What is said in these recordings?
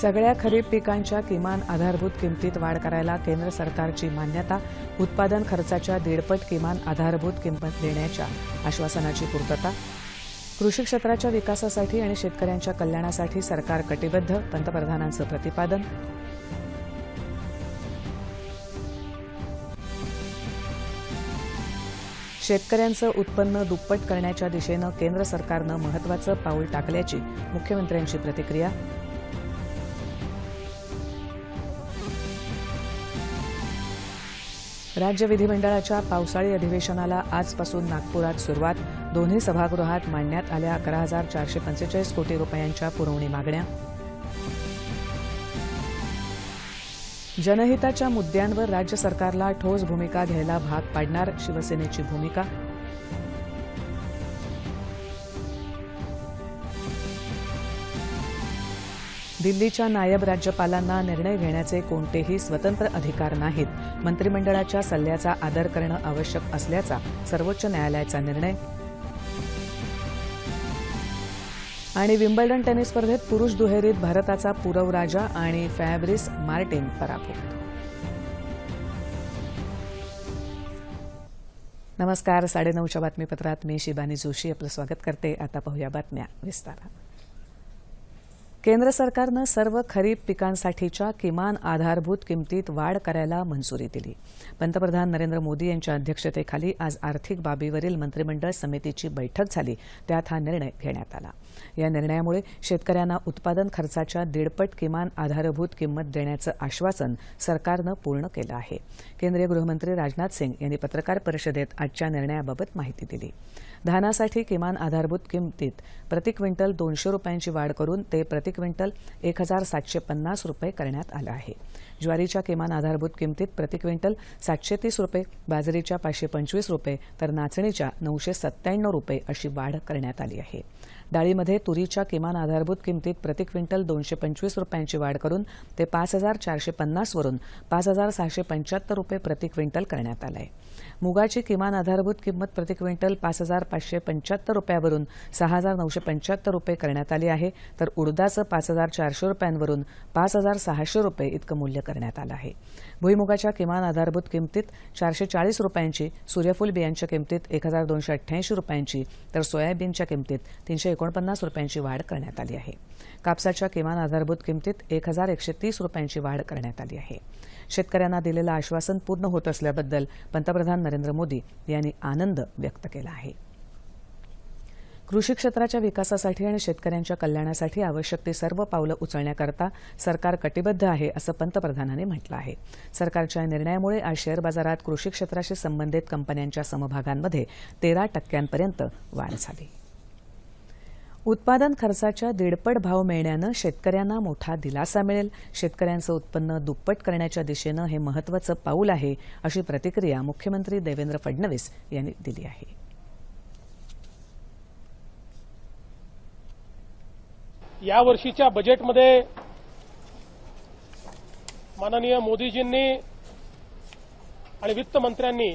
सगळ्या खरीप पिकांच्या किमान आधारभूत किमतीत वाढ करायला केंद्र सरकारची मान्यता उत्पादन खर्चाच्या दीडपट किमान आधारभूत किंमत देण्याच्या आश्वासनाची पूर्तता कृषी क्षेत्राच्या विकासासाठी आणि शेतकऱ्यांच्या कल्याणासाठी सरकार कटिबद्ध पंतप्रधानांचं प्रतिपादन. शेतकऱ्यांचं उत्पन्न दुप्पट करण्याच्या दिशेनं केंद्र सरकारनं महत्वाचं पाऊल टाकल्याची मुख्यमंत्र्यांची प्रतिक्रिया. राज्य विधिमंडळाच्या पावसाळी अधिवेशनाला आजपासून नागपुरात सुरुवात. दोन्ही सभागृहात मांडण्यात आल्या अकरा हजार चारशे पंचेचाळीस कोटी रुपयांच्या पुरवणी मागण्या. जनहिताच्या मुद्द्यांवर राज्य सरकारला ठोस भूमिका घ्यायला भाग पाडणार शिवसेनेची भूमिका. दिल्लीच्या नायब राज्यपालांना निर्णय घेण्याचे कोणतेही स्वतंत्र अधिकार नाहीत. मंत्रिमंडळाच्या सल्ल्याचा आदर करणं आवश्यक असल्याचा सर्वोच्च न्यायालयाचा निर्णय. आणि विम्बल्डन टेनिस स्पर्धेत पुरुष दुहेरीत भारताचा पुरव राजा आणि फॅब्रिस मार्टिन पराभूत. नमस्कार साडेनऊच्या बातमीपत्रात मी शिबानी जोशी. आपलं स्वागत करते. आता पाहूया बातम्या विस्तारात. केंद्र सरकारनं सर्व खरीप पिकांसाठीच्या किमान आधारभूत किमतीत वाढ करायला मंजुरी दिली. पंतप्रधान नरेंद्र मोदी यांच्या अध्यक्षतेखाली आज आर्थिक बाबीवरील मंत्रिमंडळ समितीची बैठक झाली. त्यात हा निर्णय घेण्यात आला. या निर्णयामुळे शेतकऱ्यांना उत्पादन खर्चाच्या दीडपट किमान आधारभूत किंमत देण्याचं आश्वासन सरकारनं पूर्ण केलं आहे. केंद्रीय गृहमंत्री राजनाथ सिंग यांनी पत्रकार परिषदेत आजच्या निर्णयाबाबत माहिती दिली. धानासाठी किमान आधारभूत किमतीत प्रति क्विंटल दोनशे रुपयांची वाढ करून ते प्रति क्विंटल एक हजार सातशे पन्नास रुपये करण्यात आलं आहे. ज्वारीच्या किमान आधारभूत किमतीत प्रति क्विंटल सातशे तीस रुपये बाजरीच्या पाचशे पंचवीस रुपये तर नाचणीच्या नऊशे सत्त्याण्णव रुपये अशी वाढ करण्यात आली आहे. डाळीमध्ये तुरीच्या किमान आधारभूत किमतीत प्रति क्विंटल दोनशे पंचवीस रुपयांची वाढ करून ते पाच हजार चारशे पन्नासवरून पाच हजार सहाशे पंच्याहत्तर रुपये प्रति क्विंटल करण्यात आलं आहे मुगाची किमान आधारभूत किंमत प्रति क्विंटल पाच हजार पाचशे पंच्याहत्तर रुपयावरून सहा हजार नऊशे पंच्याहत्तर रुपये करण्यात आली आहे तर उडदाचं पाच हजार चारशे रुपयांवरून पाच हजार सहाशे रुपये इतकं मूल्य करण्यात आलं आहे. भुईमुगाच्या किमान आधारभूत किमतीत चारशे चाळीस रुपयांची सूर्यफूल बियांच्या किमतीत एक हजार दोनशे अठ्ठ्याऐंशी रुपयांची तर सोयाबीनच्या किमतीत तीनशे एकोणपन्नास रुपयांची वाढ करण्यात आली आहे. कापसाच्या किमान आधारभूत किमतीत एक हजार एकशे तीस रुपयांची वाढ करण्यात आली आहे. शेतकऱ्यांना दिलेलं आश्वासन पूर्ण होत असल्याबद्दल पंतप्रधान नरेंद्र मोदी यांनी आनंद व्यक्त केला आहे. कृषी क्षेत्राच्या विकासासाठी आणि शेतकऱ्यांच्या कल्याणासाठी आवश्यक ती सर्व पावलं उचलण्याकरता सरकार कटिबद्ध आहे असं पंतप्रधानांनी म्हटलं आहे. सरकारच्या निर्णयामुळे आज शेअर बाजारात कृषी क्षेत्राशी संबंधित कंपन्यांच्या समभागांमध्ये तेरा टक्क्यांपर्यंत वाढ झाली. उत्पादन खर्चाच्या दीडपट भाव मिळण्यानं शेतकऱ्यांना मोठा दिलासा मिळेल. शेतकऱ्यांचं उत्पन्न दुप्पट करण्याच्या दिशेनं हे महत्वाचं पाऊल आहे अशी प्रतिक्रिया मुख्यमंत्री देवेंद्र फडणवीस यांनी दिली आहे. या वर्षीच्या बजेटमध्ये माननीय मोदीजींनी आणि वित्तमंत्र्यांनी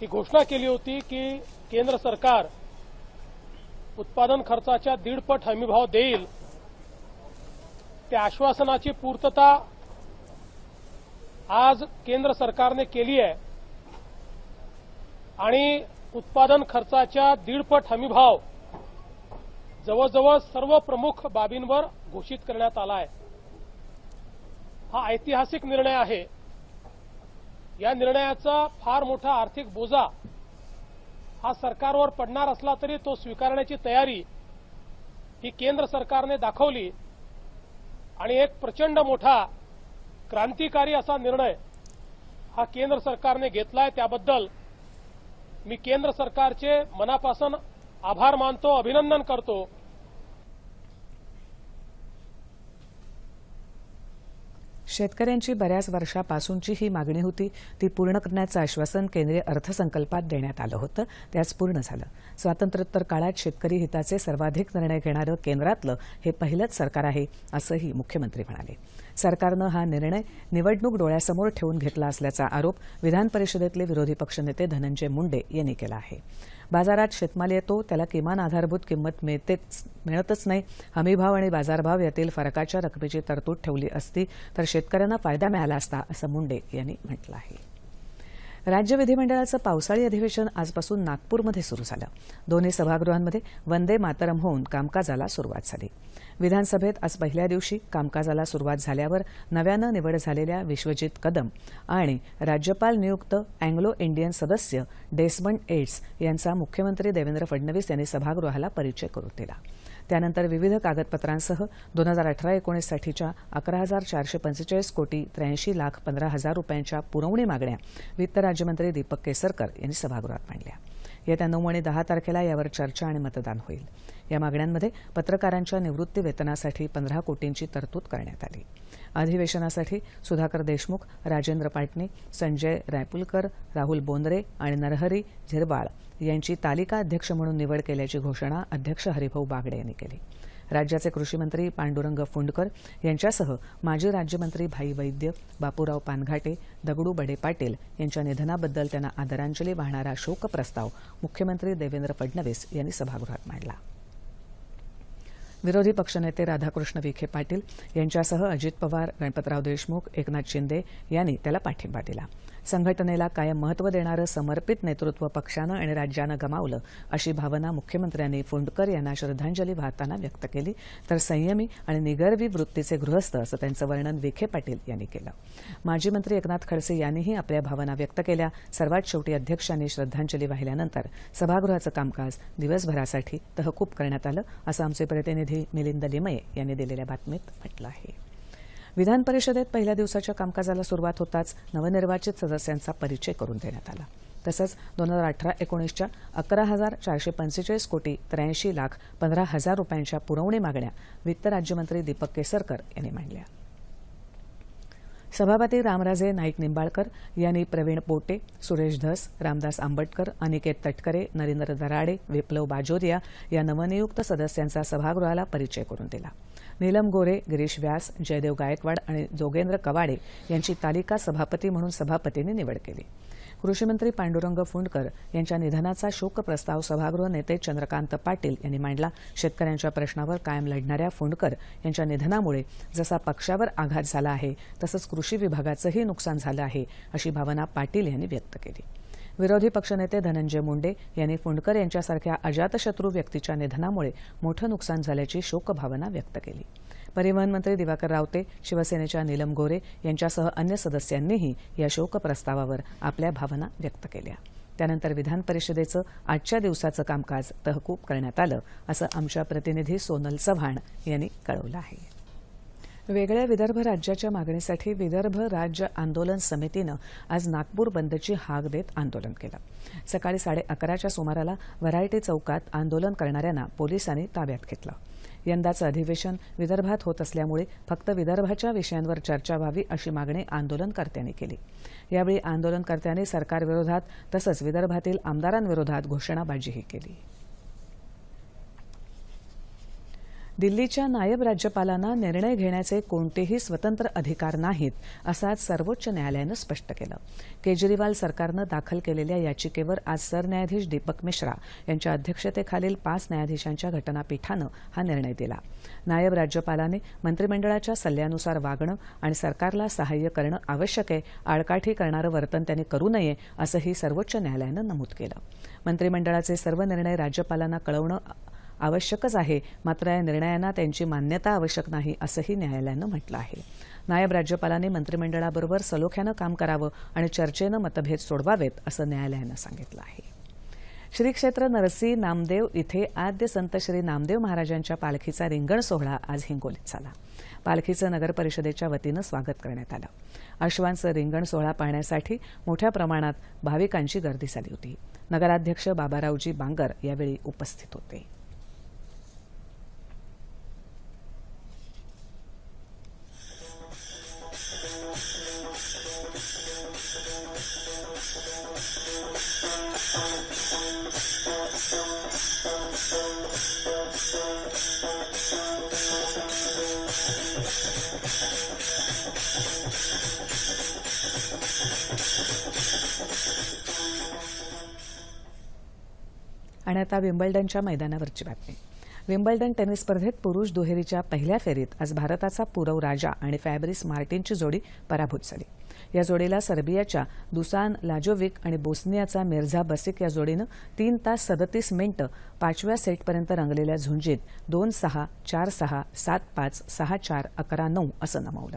ही घोषणा केली होती की केंद्र सरकार उत्पादन खर्चाच्या दीडपट हमीभाव देईल. त्या आश्वासनाची पूर्तता आज केंद्र सरकारने केली आहे. आणि उत्पादन खर्चाच्या दीडपट हमीभाव जवळजवळ सर्व प्रमुख बाबींवर घोषित करण्यात आला आहे. हा ऐतिहासिक निर्णय आहे. या निर्णयाचा फार मोठा आर्थिक बोजा हा सरकारवर पडणार असला तरी तो स्वीकारण्याची तयारी ही केंद्र सरकारने दाखवली आणि एक प्रचंड मोठा क्रांतिकारी असा निर्णय हा केंद्र सरकारने घेतलाय. त्याबद्दल मी केंद्र सरकारचे मनापासून आभार मानतो अभिनंदन करतो. शेतकऱ्यांची बऱ्याच वर्षापासूनची ही मागणी होती. ती पूर्ण करण्याचं आश्वासन केंद्रीय अर्थसंकल्पात देण्यात आलं होतं. त्याच पूर्ण झालं. स्वातंत्र्योत्तर काळात शेतकरी हिताचे सर्वाधिक निर्णय घेणारं केंद्रातलं हे पहिलंच सरकार आहे असंही मुख्यमंत्री म्हणाले. सरकारनं हा निर्णय निवडणूक डोळ्यासमोर ठेवून घेतला असल्याचा आरोप विधान परिषदेतले विरोधी पक्षनेते धनंजय मुंडे यांनी केला आहे. बाजारात शेतमाल येतो त्याला किमान आधारभूत किंमत मिळतेच मिळतच नाही. हमीभाव आणि बाजारभाव यातील फरकाच्या रकमेची तरतूद ठेवली असती तर शेतकऱ्यांना फायदा मिळाला असता असं मुंडे यांनी म्हटलं आहे. राज्य विधिमंडळाचं पावसाळी अधिवेशन आजपासून नागपूरमध्ये सुरू झालं. दोन्ही सभागृहांमध्ये वंदे मातरम होऊन कामकाजाला सुरुवात झाली. विधानसभेत आज पहिल्या दिवशी कामकाजाला सुरुवात झाल्यावर नव्यानं निवड झालेल्या विश्वजित कदम आणि राज्यपाल नियुक्त अँग्लो इंडियन सदस्य डेस्मंड एड्स यांचा मुख्यमंत्री देवेंद्र फडणवीस यांनी सभागृहाला परिचय करून दिला. त्यानंतर विविध कागदपत्रांसह दोन हजार अठरा एकोणीससाठीच्या अकरा हजार चारशे पंचेचाळीस कोटी त्र्याऐंशी लाख पंधरा हजार रुपयांच्या पुरवणी मागण्या वित्त राज्यमंत्री दीपक केसरकर यांनी सभागृहात मांडल्या. येत्या नऊ आणि दहा तारखेला यावर चर्चा आणि मतदान होईल. या मागण्यांमध्ये पत्रकारांच्या निवृत्ती वेतनासाठी पंधरा कोटींची तरतूद करण्यात आली. अधिवेशनासाठी सुधाकर देशमुख राजेंद्र पाटणे संजय रायपुलकर राहुल बोंद्रे आणि नरहरी झिरवाळ यांची तालिका अध्यक्ष म्हणून निवड केल्याची घोषणा अध्यक्ष हरिभाऊ बागडे यांनी केली. राज्याचे कृषीमंत्री पांडुरंग फुंडकर यांच्यासह माजी राज्यमंत्री भाई वैद्य बापूराव पानघाटे दगडू बडे पाटील यांच्या निधनाबद्दल त्यांना आदरांजली वाहणारा शोकप्रस्ताव मुख्यमंत्री देवेंद्र फडणवीस यांनी सभागृहात मांडला. विरोधी पक्षनेते राधाकृष्ण विखे पाटील यांच्यासह अजित पवार गणपतराव देशमुख एकनाथ शिंदे यांनी त्याला पाठिंबा दिला. संघटनेला कायम महत्त्व देणारं समर्पित नेतृत्व पक्षानं आणि राज्यानं गमावलं अशी भावना मुख्यमंत्र्यांनी फुंडकर यांना श्रद्धांजली वाहताना व्यक्त केली. तर संयमी आणि निगर्वी वृत्तीचे गृहस्थ असं त्यांचं वर्णन विखे पाटील यांनी केलं. माजी मंत्री एकनाथ खडसे यांनीही आपल्या भावना व्यक्त केल्या. सर्वात शेवटी अध्यक्षांनी श्रद्धांजली वाहिल्यानंतर सभागृहाचं कामकाज दिवसभरासाठी तहकूब करण्यात आलं असं आमचे प्रतिनिधी मिलिंद लिमये यांनी दिलेल्या बातमीत म्हटलं आहे. विधान परिषदेत पहिल्या दिवसाच्या कामकाजाला सुरुवात होताच नवनिर्वाचित सदस्यांचा परिचय करून देण्यात आला. तसंच दोन हजार अठरा एकोणीसच्या अकरा हजार चारशे पंचेचाळीस कोटी त्र्याऐंशी लाख पंधरा हजार रुपयांच्या पुरवणी मागण्या वित्त राज्यमंत्री दीपक केसरकर यांनी मांडल्या. सभापती रामराजे नाईक निंबाळकर यांनी प्रवीण पोटे सुरेश धस रामदास आंबटकर अनिकेत तटकरे नरेंद्र दराडे विप्लव बाजोरिया या नवनियुक्त सदस्यांचा सभागृहाला परिचय करून दिला. नीलम गोरे गिरीश व्यास जयदेव गायकवाड आणि जोगेंद्र कवाडे यांची तालिका सभापती म्हणून सभापतींनी निवड केली. कृषीमंत्री पांडुरंग फुंडकर यांच्या निधनाचा शोक प्रस्ताव सभागृह नेते चंद्रकांत पाटील यांनी मांडला. शेतकऱ्यांच्या प्रश्नावर कायम लढणाऱ्या फुंडकर यांच्या निधनामुळे जसा पक्षावर आघात झाला आहे तसंच कृषी विभागाचंही नुकसान झालं आहे अशी भावना पाटील यांनी व्यक्त केली. विरोधी पक्षनेते धनंजय मुंडे यांनी फुंडकर यांच्यासारख्या अजातशत्रू व्यक्तीच्या निधनामुळे मोठं नुकसान झाल्याची शोकभावना व्यक्त केली. परिवहन मंत्री दिवाकर रावते शिवसेनेच्या नीलम गोरे यांच्यासह अन्य सदस्यांनीही या शोकप्रस्तावावर आपल्या भावना व्यक्त केल्या. त्यानंतर विधान परिषदेचं आजच्या दिवसाचं कामकाज तहकूब करण्यात आलं असं आमच्या प्रतिनिधी सोनल चव्हाण यांनी कळवलं आहे. वेगळ्या विदर्भ राज्याच्या मागणीसाठी विदर्भ राज्य आंदोलन समितीनं आज नागपूर बंदची हाक देत आंदोलन केलं. सकाळी साडे अकराच्या सुमाराला व्हरायटी चौकात आंदोलन करणाऱ्यांना पोलिसांनी ताब्यात घेतलं. यंदाचं अधिवेशन विदर्भात होत असल्यामुळे फक्त विदर्भाच्या विषयांवर चर्चा व्हावी अशी मागणी आंदोलनकर्त्यांनी केली. यावेळी आंदोलनकर्त्यांनी सरकारविरोधात तसंच विदर्भातील आमदारांविरोधात घोषणाबाजीही केली. दिल्लीच्या नायब राज्यपालांना निर्णय घेण्याचे कोणतेही स्वतंत्र अधिकार नाहीत असं आज सर्वोच्च न्यायालयानं स्पष्ट केलं. केजरीवाल सरकारनं दाखल केलेल्या याचिकेवर आज सरन्यायाधीश दीपक मिश्रा यांच्या अध्यक्षतेखालील पाच न्यायाधीशांच्या घटनापीठानं हा निर्णय दिला. नायब राज्यपालांनी मंत्रिमंडळाच्या सल्ल्यानुसार वागणं आणि सरकारला सहाय्य करणं आवश्यक आहे आडकाठी करणारं वर्तन त्यांनी करू नये असंही सर्वोच्च न्यायालयानं नमूद केलं. मंत्रिमंडळाचे सर्व निर्णय राज्यपालांना कळवणं आवश्यकच आहे. मात्र या निर्णयांना त्यांची मान्यता आवश्यक नाही असंही न्यायालयानं म्हटलं आहे. नायब राज्यपालांनी मंत्रिमंडळाबरोबर सलोख्यानं काम करावं आणि चर्चेनं मतभेद सोडवावेत असं न्यायालयानं सांगितलं आहे. श्री क्षेत्र नरसी नामदेव इथे आद्य संत श्री नामदेव महाराजांच्या पालखीचा रिंगण सोहळा आज हिंगोलीत झाला. पालखीचं नगर परिषदेच्या वतीनं स्वागत करण्यात आलं. अश्वांचं रिंगण सोहळा पाहण्यासाठी मोठ्या प्रमाणात भाविकांची गर्दी झाली होती. नगराध्यक्ष बाबारावजी बांगर यावेळी उपस्थित होते. आणि आता विम्बल्डनच्या मैदानावरची बातमी. विम्बल्डन टेनिस स्पर्धेत पुरुष दुहेरीच्या पहिल्या फेरीत आज भारताचा पुरव राजा आणि फॅब्रिस मार्टिनची जोडी पराभूत झाली. या जोडीला सर्बियाच्या दुसान लाजोविक आणि बोस्नियाचा मिर्झा बसिक या जोडीनं तीन तास सदतीस मिनिटं पाचव्या सेटपर्यंत रंगलेल्या झुंजीत दोन सहा चार सहा सात पाच सहा चार अकरा नऊ असं नमवलं.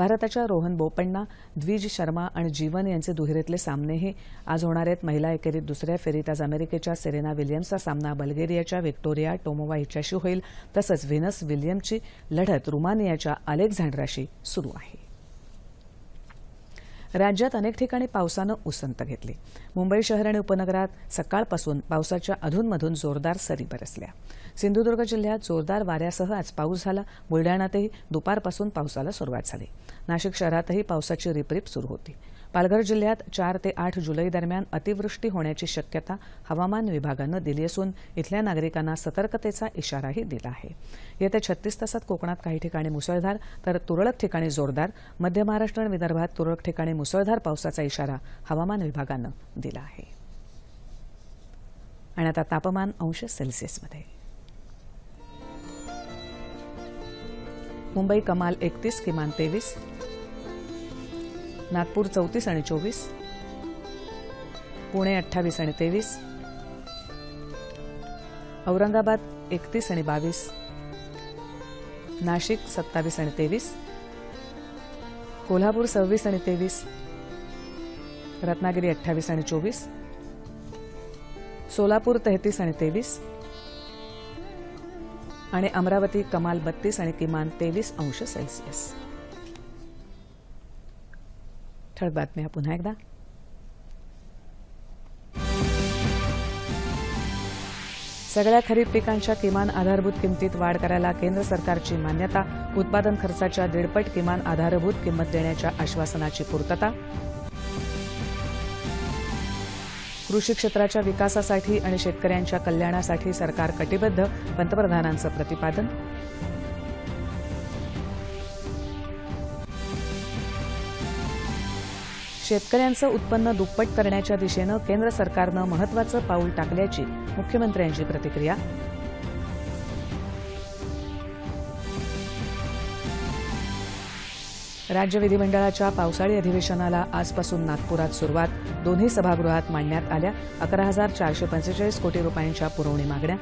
भारताच्या रोहन बोपण्णा द्विज शर्मा आणि जीवन यांचे दुहेरीतले सामनेही आज होणार आहेत. महिला एकेरीत दुसऱ्या फेरीत आज अमेरिकेच्या सेरेना विल्यम्सचा सामना बल्गेरियाच्या व्हिक्टोरिया टोमोवा हिच्याशी होईल. तसंच व्हेनस विल्यमची लढत रुमानियाच्या अलेक्झांड्राशी सुरू आहे. राज्यात अनेक ठिकाणी पावसानं उसंत घेतली. मुंबई शहर आणि उपनगरात सकाळपासून पावसाच्या अधूनमधून जोरदार सरी बरसल्या. सिंधुदुर्ग जिल्ह्यात जोरदार वाऱ्यासह आज पाऊस झाला. बुलडाण्यातही दुपारपासून पावसाला सुरुवात झाली. नाशिक शहरातही पावसाची रिपरिप सुरू होती. पालघर जिल्ह्यात चार ते आठ जुलै दरम्यान अतिवृष्टी होण्याची शक्यता हवामान विभागानं दिली असून इथल्या नागरिकांना सतर्कतेचा इशाराही दिला आहे. येत्या छत्तीस तासात कोकणात काही ठिकाणी मुसळधार तर तुरळक ठिकाणी जोरदार मध्य महाराष्ट्र आणि विदर्भात तुरळक ठिकाणी मुसळधार पावसाचा इशारा हवामान विभागानं दिला आहे. आणि आता तापमान अंश सेल्सिअसमध्ये. मुंबई कमाल एकतीस किमान तेवीस नागपूर चौतीस आणि चोवीस. पुणे अठ्ठावीस आणि तेवीस. औरंगाबाद एकतीस आणि बावीस. नाशिक सत्तावीस आणि तेवीस. कोल्हापूर सव्वीस आणि तेवीस. रत्नागिरी अठ्ठावीस आणि चोवीस. सोलापूर तेहतीस आणि तेवीस. आणि अमरावती कमाल बत्तीस आणि किमान तेवीस अंश सेल्सिअस. ठळक बातम्या पुन्हा एकदा. सगळ्या खरीप पिकांच्या किमान आधारभूत किमतीत वाढ करायला केंद्र सरकारची मान्यता उत्पादन खर्चाच्या दीडपट किमान आधारभूत किंमत देण्याच्या आश्वासनाची पूर्तता. कृषी क्षेत्राच्या विकासासाठी आणि शेतकऱ्यांच्या कल्याणासाठी सरकार कटिबद्ध पंतप्रधानांचं प्रतिपादन. शेतकऱ्यांचं उत्पन्न दुप्पट करण्याच्या दिशेनं केंद्र सरकारनं महत्वाचं पाऊल टाकल्याची मुख्यमंत्र्यांची प्रतिक्रिया. राज्य विधिमंडळाच्या पावसाळी अधिवेशनाला आजपासून नागपुरात सुरुवात. दोन्ही सभागृहात मांडण्यात आल्या अकरा हजार चारशे पंचेचाळीस कोटी रुपयांच्या पुरवणी मागण्या.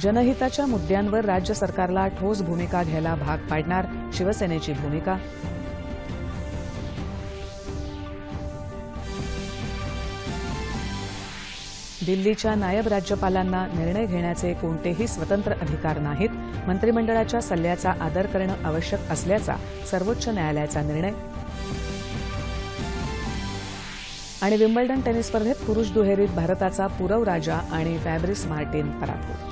जनहिताच्या मुद्द्यांवर राज्य सरकारला ठोस भूमिका घ्यायला भाग पाडणार शिवसेनेची भूमिका. दिल्लीच्या नायब राज्यपालांना निर्णय घेण्याचे कोणतेही स्वतंत्र अधिकार नाहीत. मंत्रिमंडळाच्या सल्ल्याचा आदर करणं आवश्यक असल्याचा सर्वोच्च न्यायालयाचा निर्णय. आणि विम्बल्डन टेनिस स्पर्धेत पुरुष दुहेरीत भारताचा पुरव राजा आणि फॅब्रिस मार्टिन पराभूत.